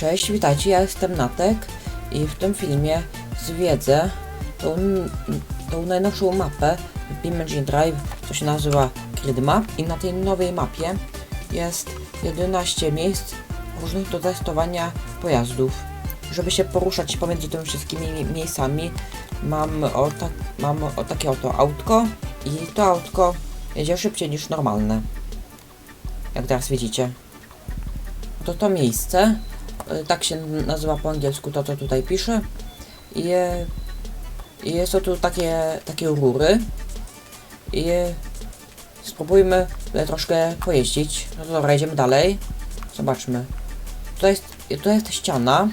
Cześć, witajcie, ja jestem Natek i w tym filmie zwiedzę tą, tą najnowszą mapę w Imagine Drive, co się nazywa Grid Map i na tej nowej mapie jest 11 miejsc różnych do testowania pojazdów. Żeby się poruszać pomiędzy tymi wszystkimi miejscami mam, o, mam o takie oto autko i to autko jedzie szybciej niż normalne. Jak teraz widzicie. To to miejsce, tak się nazywa po angielsku to co tutaj piszę i, i jest to tu takie, takie rury i spróbujmy tutaj troszkę pojeździć. No to dobra, idziemy dalej. Zobaczmy. Tutaj jest, tutaj jest ściana,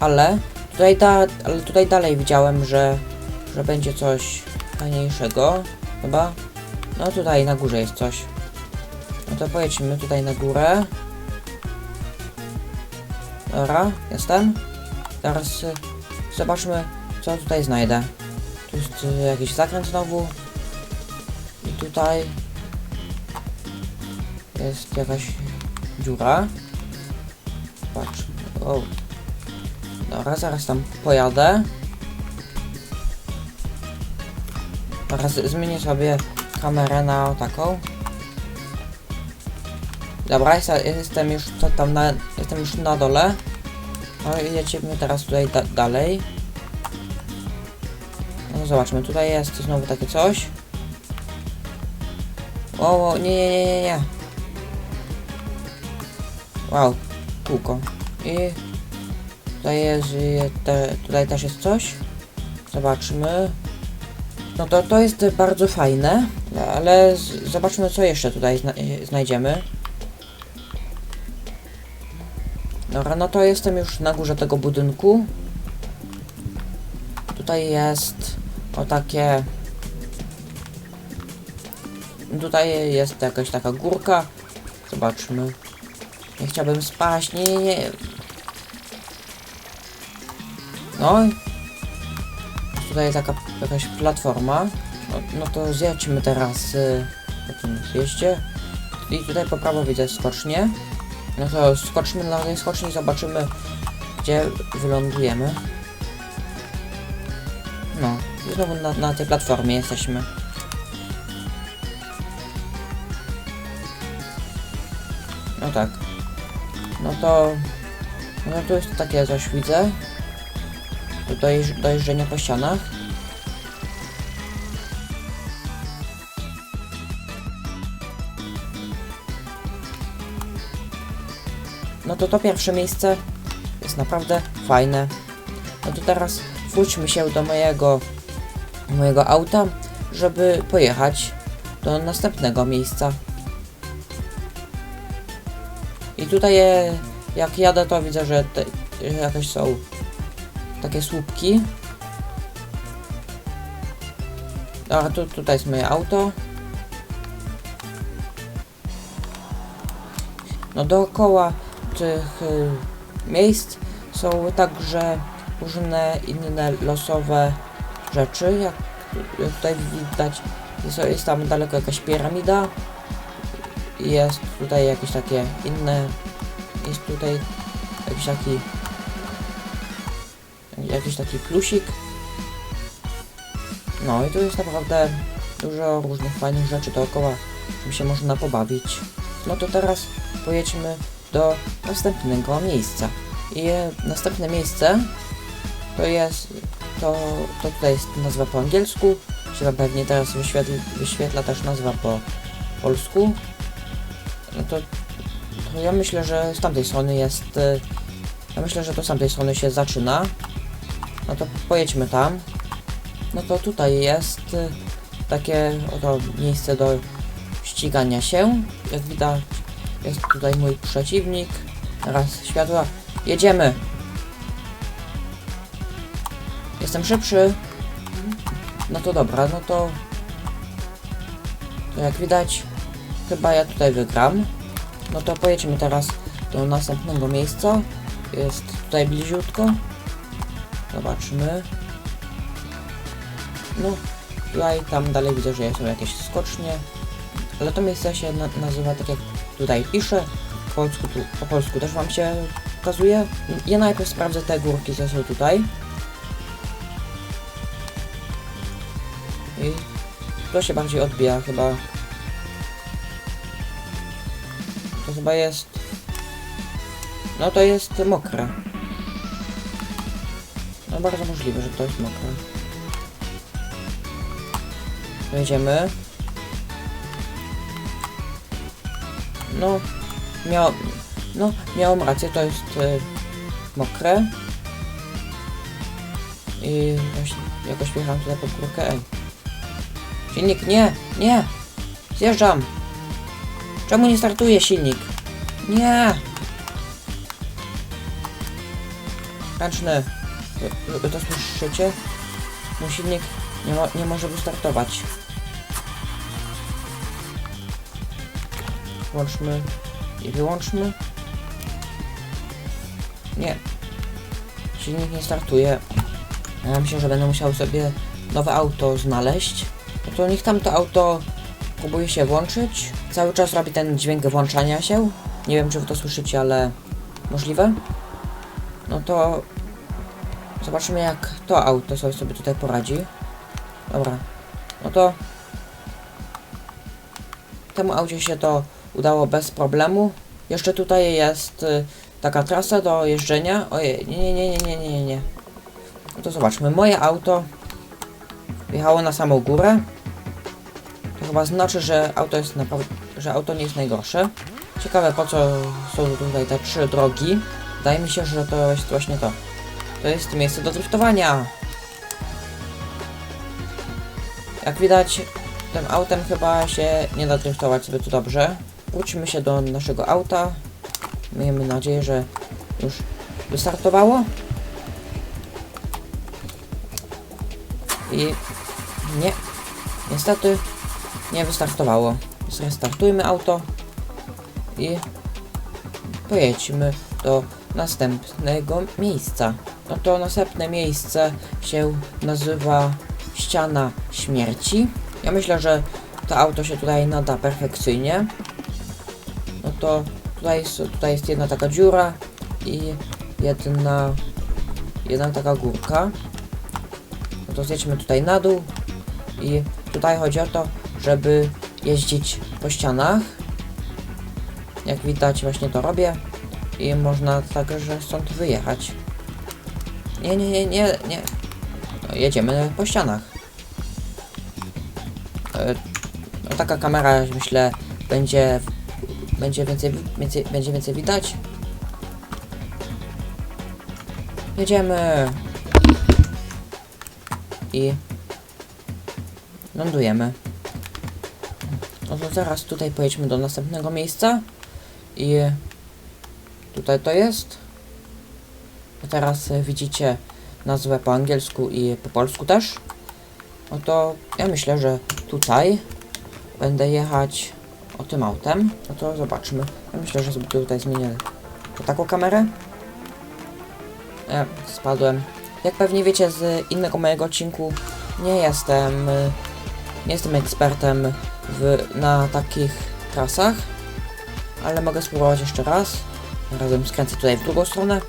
ale tutaj, da, ale tutaj dalej widziałem, że, że będzie coś fajniejszego. Chyba. No tutaj na górze jest coś. No to pojedźmy tutaj na górę. Dobra, jestem. Teraz y, zobaczmy, co tutaj znajdę. Tu jest y, jakiś zakręt znowu. I tutaj jest jakaś dziura. Patrz. O. Dobra, zaraz tam pojadę. Teraz zmienię sobie kamerę na taką. Dobra, jest- jestem już co tam na, jestem już na dole. No i jedziemy teraz tutaj da dalej. No zobaczmy, tutaj jest znowu takie coś. O, o, nie, nie, nie, nie. Wow, kółko. I tutaj jest, y, te, tutaj też jest coś. Zobaczmy. No to to jest bardzo fajne, ale zobaczmy co jeszcze tutaj zna y, znajdziemy. Dobra, no to jestem już na górze tego budynku. Tutaj jest o takie... Tutaj jest jakaś taka górka. Zobaczmy. Nie chciałbym spaść, nie, nie, nie. No. Tutaj jest taka jakaś platforma. No, no to zjedźmy teraz y, po tym zjeździe. I tutaj po prawo widzę skocznie. No to skoczmy na tej skoczni i zobaczymy, gdzie wylądujemy. No, znowu na, na tej platformie jesteśmy. No tak. No to... No tu jest takie coś widzę. Tutaj dojeżdżenie po ścianach. To to pierwsze miejsce jest naprawdę fajne. No to teraz wróćmy się do mojego, mojego auta, żeby pojechać do następnego miejsca. I tutaj e, jak jadę to widzę, że te, jakieś są takie słupki. A tu, tutaj jest moje auto. No dookoła y, miejsc są także różne inne losowe rzeczy. Jak, tutaj widać, jest tam daleko jakaś piramida. Jest tutaj jakieś takie inne. Jest tutaj jakiś taki. Jakiś taki plusik. No i tu jest naprawdę dużo różnych fajnych rzeczy dookoła, czym się można pobawić. No to teraz pojedźmy do następnego miejsca. I następne miejsce to jest, to, to tutaj jest nazwa po angielsku, wam pewnie teraz wyświetli, wyświetla też nazwa po polsku. No to, to ja myślę, że z tamtej strony jest, e, ja myślę, że to z tamtej strony się zaczyna. No to pojedźmy tam. No to tutaj jest e, takie oto miejsce do ścigania się. Jak widać jest tutaj mój przeciwnik. Teraz światła. Jedziemy. Jestem szybszy. No to dobra, no to... To jak widać, chyba ja tutaj wygram. No to pojedźmy teraz do następnego miejsca. Jest tutaj bliziutko. Zobaczmy. No, tutaj tam dalej widzę, że są jakieś skocznie. Ale to miejsce się na nazywa tak jak tutaj pisze po polsku, tu, po polsku też wam się pokazuje. Ja najpierw sprawdzę te górki, co są tutaj. I to się bardziej odbija chyba. To chyba jest... No to jest mokre. No bardzo możliwe, że to jest mokre. Jedziemy. No, miał, no, miałem rację, to jest e, mokre. I właśnie jakoś wjechałem tutaj pod górkę. Ej. Silnik, nie, nie! Zjeżdżam! Czemu nie startuje silnik? Nie! Ręczny. To słyszycie? Mój silnik nie, mo nie może wystartować. Włączmy i wyłączmy. Nie. Silnik nie startuje. Ja myślę, że będę musiał sobie nowe auto znaleźć. No to niech tam to auto próbuje się włączyć. Cały czas robi ten dźwięk włączania się. Nie wiem, czy wy to słyszycie, ale możliwe. No to zobaczymy, jak to auto sobie, tutaj poradzi. Dobra. No to temu aucie się to udało bez problemu. Jeszcze tutaj jest y, taka trasa do jeżdżenia. Ojej, nie, nie, nie, nie, nie, nie, nie. No to zobaczmy. Moje auto wjechało na samą górę. To chyba znaczy, że auto jest naprawdę, że auto nie jest najgorsze. Ciekawe po co są tutaj te trzy drogi. Wydaje mi się, że to jest właśnie to. To jest miejsce do driftowania. Jak widać, tym autem chyba się nie da driftować zbyt dobrze. Wróćmy się do naszego auta. Miejmy nadzieję, że już wystartowało. I nie, niestety nie wystartowało. Zrestartujmy auto i pojedźmy do następnego miejsca. No to następne miejsce się nazywa Ściana Śmierci. Ja myślę, że to auto się tutaj nada perfekcyjnie. To tutaj jest, tutaj jest jedna taka dziura i jedna, jedna taka górka. No to zjedźmy tutaj na dół i tutaj chodzi o to, żeby jeździć po ścianach. Jak widać właśnie to robię i można także stąd wyjechać. Nie, nie, nie, nie, nie. No, jedziemy po ścianach. E, No, taka kamera, myślę, będzie będzie więcej, więcej, będzie więcej widać. Jedziemy. I lądujemy. No to zaraz tutaj pojedźmy do następnego miejsca. I tutaj to jest. Teraz e, widzicie nazwę po angielsku i po polsku też. No to ja myślę, że tutaj będę jechać o tym autem. No to zobaczmy. Ja myślę, że sobie tutaj zmienię po taką kamerę. Ja spadłem. Jak pewnie wiecie z innego mojego odcinku, nie jestem nie jestem ekspertem w, na takich trasach, ale mogę spróbować jeszcze raz. Razem skręcę tutaj w drugą stronę.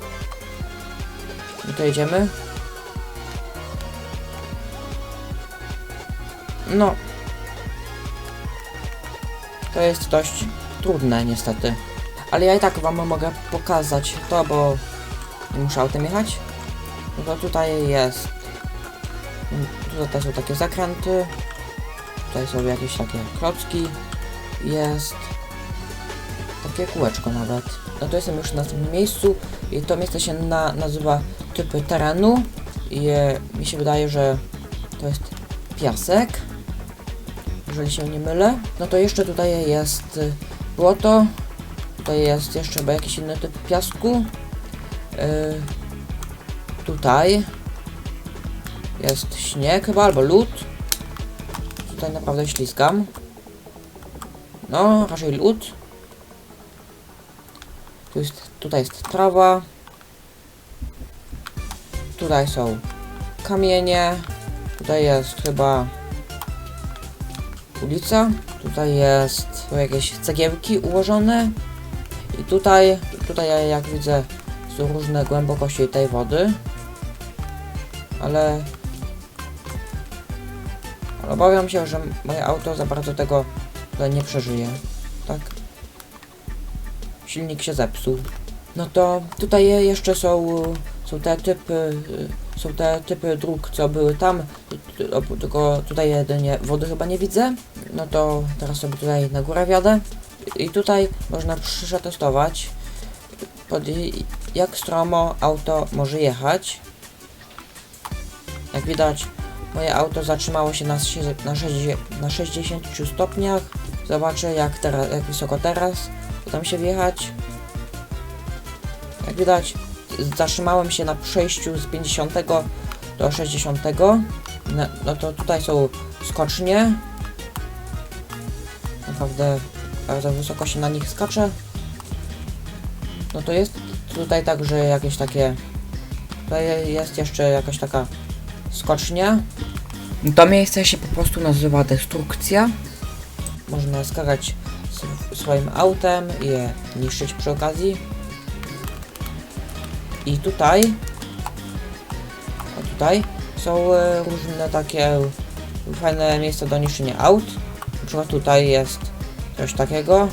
I to jedziemy. No. To jest dość trudne niestety. Ale ja i tak wam mogę pokazać to, bo nie muszę autem jechać. No to tutaj jest. Tutaj są takie zakręty. Tutaj są jakieś takie klocki. Jest takie kółeczko nawet. No to jestem już na następnym miejscu i to miejsce się na, nazywa typy terenu i mi się wydaje, że to jest piasek. Jeżeli się nie mylę. No to jeszcze tutaj jest y, błoto. Tutaj jest jeszcze chyba jakiś inny typ piasku. Y, tutaj jest śnieg chyba, albo lód. Tutaj naprawdę ślizgam. No, raczej lód. Tu jest, tutaj jest trawa. Tutaj są kamienie. Tutaj jest chyba ulica. Tutaj jest są jakieś cegiełki ułożone. I tutaj, tutaj jak widzę są różne głębokości tej wody. Ale... Ale obawiam się, że moje auto za bardzo tego nie przeżyje. Tak? Silnik się zepsuł. No to tutaj je- jeszcze są, są te typy, y, są te typy dróg, co były tam, o, tylko tutaj jedynie wody chyba nie widzę. No to teraz sobie tutaj na górę wjadę. I tutaj można przetestować, pod i- jak stromo auto może jechać. Jak widać, moje auto zatrzymało się na, na, sześćdzie- na 60 stopniach. Zobaczę jak, teraz, jak wysoko teraz. Uda się wjechać. Jak widać, zatrzymałem się na przejściu z 50 do 60. No, no to tutaj są skocznie. Naprawdę bardzo wysoko się na nich skacze. No to jest tutaj także jakieś takie. Tutaj jest jeszcze jakaś taka skocznia. To miejsce się po prostu nazywa destrukcja. Można skakać sw- swoim autem i je niszczyć przy okazji. I tutaj, o tutaj są e, różne takie fajne miejsca do niszczenia aut. Na przykład tutaj jest coś takiego.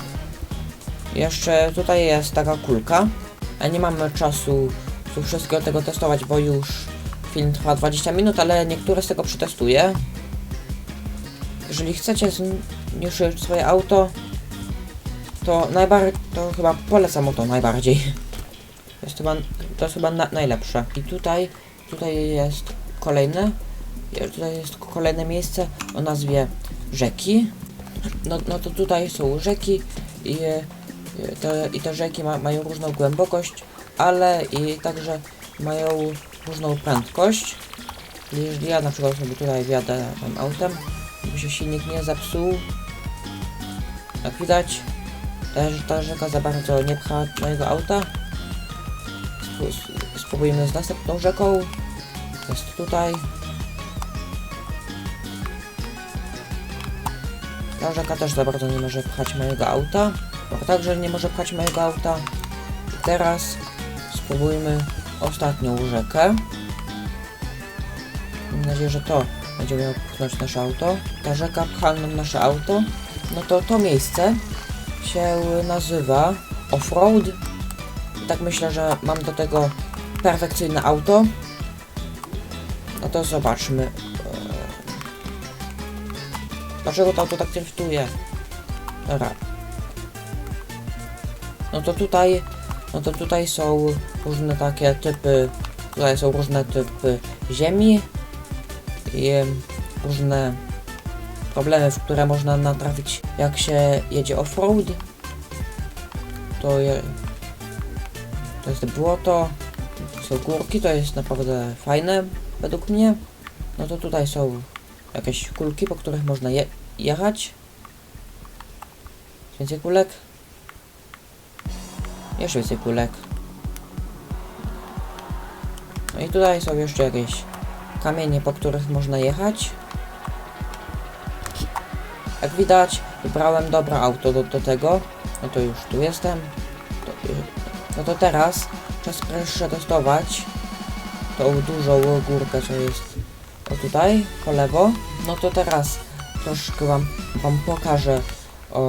Jeszcze tutaj jest taka kulka. A nie mamy czasu tu wszystkiego tego testować, bo już film trwa 20 minut, ale niektóre z tego przetestuję. Jeżeli chcecie zniszczyć swoje auto, to najbardziej, to chyba polecam to najbardziej. Jest chyba, to jest chyba na, najlepsze. I tutaj, tutaj jest kolejne, tutaj jest kolejne miejsce o nazwie rzeki. No, no to tutaj są rzeki i e, te, i te rzeki ma, mają różną głębokość, ale i także mają różną prędkość. Jeżeli ja na przykład sobie tutaj wjadę tym autem, żeby się silnik nie zepsuł, jak widać, ta, ta rzeka za bardzo nie pcha mojego auta. Spróbujemy z następną rzeką. Jest tutaj. Ta rzeka też za bardzo nie może pchać mojego auta. A także nie może pchać mojego auta. Teraz spróbujmy ostatnią rzekę. Mam nadzieję, że to będzie miało pchnąć nasze auto. Ta rzeka pcha nam nasze auto. No to to miejsce się nazywa Offroad. Tak myślę, że mam do tego perfekcyjne auto. No to zobaczmy. Eee, Dlaczego to auto tak driftuje? Dobra. No to tutaj, no to tutaj są różne takie typy, tutaj są różne typy ziemi i różne problemy, w które można natrafić jak się jedzie off-road. To, to jest błoto, to są górki, to jest naprawdę fajne według mnie. No to tutaj są jakieś kulki, po których można je jechać. Więcej kulek. Jeszcze więcej kulek. No i tutaj są jeszcze jakieś kamienie, po których można jechać. Jak widać, wybrałem dobre auto do, do tego. No to już tu jestem. To, no to teraz czas przetestować tą dużą górkę, co jest o tutaj, po lewo. No to teraz troszkę wam, wam pokażę o,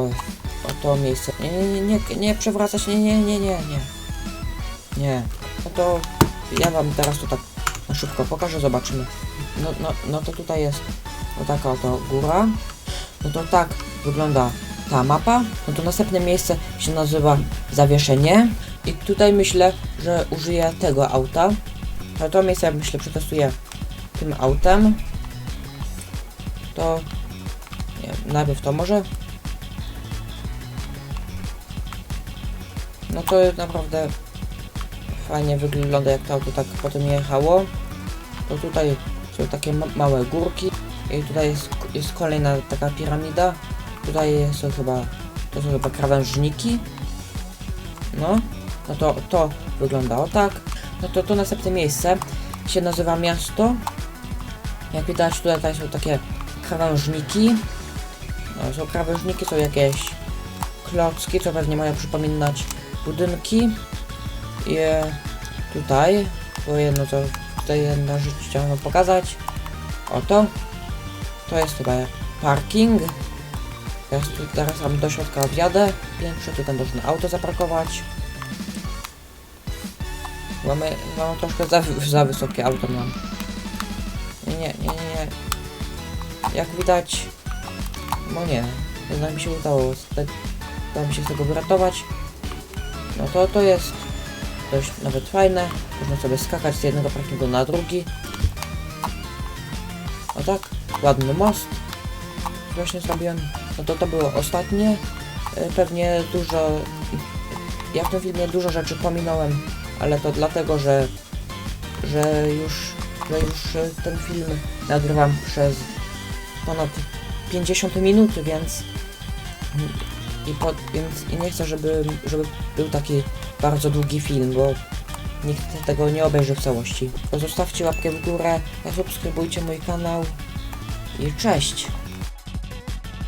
o to miejsce. Nie, nie, nie, nie, nie przewracać, nie, nie, nie, nie, nie. Nie. No to ja wam teraz to tak na szybko pokażę, zobaczymy. No, no, no to tutaj jest o taka oto góra. No to tak wygląda ta mapa. No to następne miejsce się nazywa zawieszenie. I tutaj myślę, że użyję tego auta. To miejsce myślę przetestuję tym autem. To nie najpierw to może. No to naprawdę fajnie wygląda jak to auto tak potem jechało. To tutaj są takie ma małe górki i tutaj jest, jest kolejna taka piramida. Tutaj są chyba, to są chyba krawężniki. No, no to to wygląda o tak. No to to następne miejsce się nazywa miasto. Jak widać tutaj, są takie krawężniki. No, są krawężniki, są jakieś klocki, co pewnie mają przypominać budynki. I tutaj, bo jedno to, tutaj jedna rzecz chciałem pokazać. Oto. To jest chyba parking. Teraz, teraz tam do środka wjadę. Piętrze, tutaj można auto zaparkować. Mamy, mamy troszkę za, za wysokie auto mam. Nie, nie, nie. Jak widać, no nie, jednak mi się udało, udało mi się z tego wyratować. No to to jest dość nawet fajne. Można sobie skakać z jednego parkingu na drugi. O tak, ładny most. Właśnie zrobiłem. No to to było ostatnie. E, Pewnie dużo. Ja w tym filmie dużo rzeczy pominąłem, ale to dlatego, że że już, że już ten film nagrywam przez ponad 50 minut, więc i, po, więc i nie chcę, żeby, żeby był taki bardzo długi film, bo nikt tego nie obejrzy w całości. Zostawcie łapkę w górę, zasubskrybujcie mój kanał i cześć!